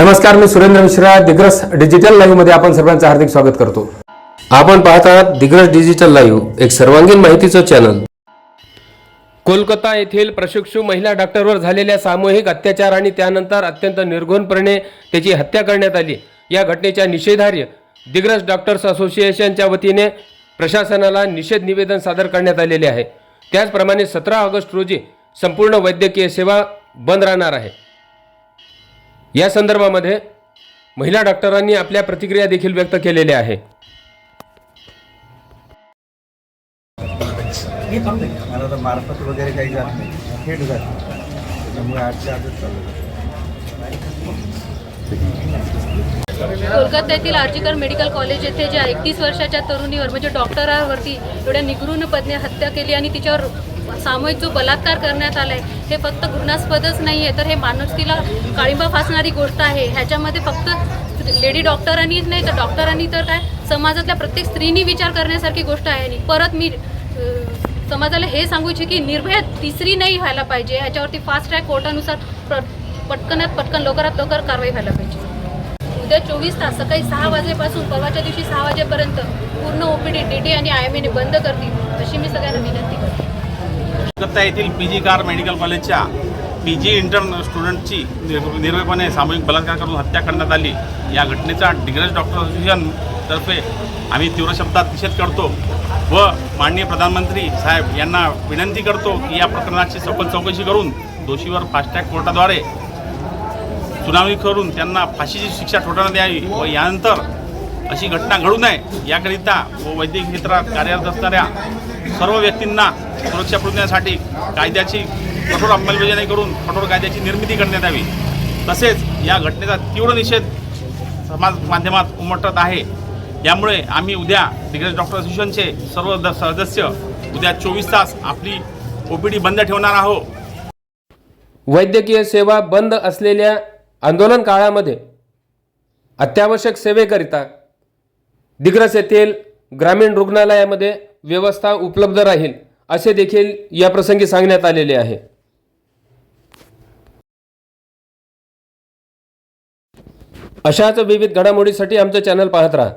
नमस्कार मी सुरेंद्र मिश्रा दिग्रस डिजिटल लाईव्हमध्ये आपण सर्वांचं हार्दिक स्वागत करतो. आपण पाहत आहात दिग्रस डिजिटल लाईव्ह एक सर्वांगीण माहितीचं चॅनल कोलकाता येथील प्रशिक्षू महिला डॉक्टरवर झालेल्या सामूहिक अत्याचार आणि त्यानंतर अत्यंत निर्घुणपणे त्याची हत्या करण्यात आली. या घटनेच्या निषेधार्य दिग्रस डॉक्टर्स असोसिएशनच्या वतीने प्रशासनाला निषेध निवेदन सादर करण्यात आलेले आहे. त्याचप्रमाणे सतरा ऑगस्ट रोजी संपूर्ण वैद्यकीय सेवा बंद राहणार आहे. या संदर्भामध्ये महिला डॉक्टरांनी आपल्या प्रतिक्रिया देखील व्यक्त केलेल्या आहे मला तर मार्फत वगैरे काही जात नाही. थेट जात त्याच्यामुळे आजच्या आजच चालू कोलकात्यातील आर्जिकर मेडिकल कॉलेज येथे ज्या एकतीस वर्षाच्या तरुणीवर म्हणजे डॉक्टरावरती एवढ्या निगृणपणे हत्या केली आणि तिच्यावर सामूहिक जो बलात्कार करण्यात आला आहे हे फक्त घृणास्पदच नाही आहे तर हे माणुसकीला काळिंबा फासणारी गोष्ट आहे. ह्याच्यामध्ये फक्त लेडी डॉक्टरांनीच नाही तर डॉक्टरांनी तर काय? समाजातल्या प्रत्येक स्त्रीनी विचार करण्यासारखी गोष्ट आहे. आणि परत मी समाजाला हे सांगू इच्छिते की निर्भया तिसरी नाही व्हायला पाहिजे. ह्याच्यावरती फास्ट ट्रॅक कोर्टानुसार पटकनात पटकन लवकरात लवकर कारवाई व्हायला पाहिजे. उद्या चोवीस तास सकाळी सहा वाजेपासून परवाच्या दिवशी सहा वाजेपर्यंत पूर्ण ओपीडी डीटी आणि आय एम एने बंद करतील अशी मी सगळ्यांना विनंती करते. कलकत्ता येथील पी जी कार मेडिकल कॉलेजच्या पी जी इंटर्न स्टुडंटची निर्भयपणे सामूहिक बलात्कार करून हत्या करण्यात आली. या घटनेचा डिग्रज डॉक्टर असोसिएशनतर्फे आम्ही तीव्र शब्दात निषेध करतो व माननीय प्रधानमंत्री साहेब यांना विनंती करतो की या प्रकरणाची सखोल चौकशी करून दोषीवर फास्टॅग कोर्टाद्वारे सुनावणी करून त्यांना फाशीची शिक्षा ठोठावण्यात यावी व यानंतर अशी घटना घडू नये याकरिता व वैद्यकीय क्षेत्रात कार्यरत असणाऱ्या सर्व व्यक्तींना सुरक्षा पुरवण्यासाठी कायद्याची कठोर अंमलबजावणी करून कठोर कायद्याची निर्मिती करण्यात यावी. तसेच या घटनेचा तीव्र निषेध समाज माध्यमात उमटत आहे. यामुळे आम्ही उद्या दिग्रज डॉक्टर असोसिएशनचे सर्व सदस्य उद्या चोवीस तास आपली ओपीडी बंद ठेवणार आहोत. वैद्यकीय सेवा बंद असलेल्या आंदोलन काळामध्ये अत्यावश्यक सेवेकरिता दिग्रस येथील ग्रामीण रुग्णालयामध्ये व्यवस्था उपलब्ध राहील असे देखील या प्रसंगी सांगण्यात आलेले आहे. अशाच विविध घडामोडीसाठी आमचं चॅनल पाहत राहा.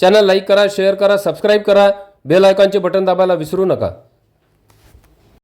चॅनल लाईक करा शेअर करा सबस्क्राईब करा बेल आयकॉनचे बटन दाबायला विसरू नका.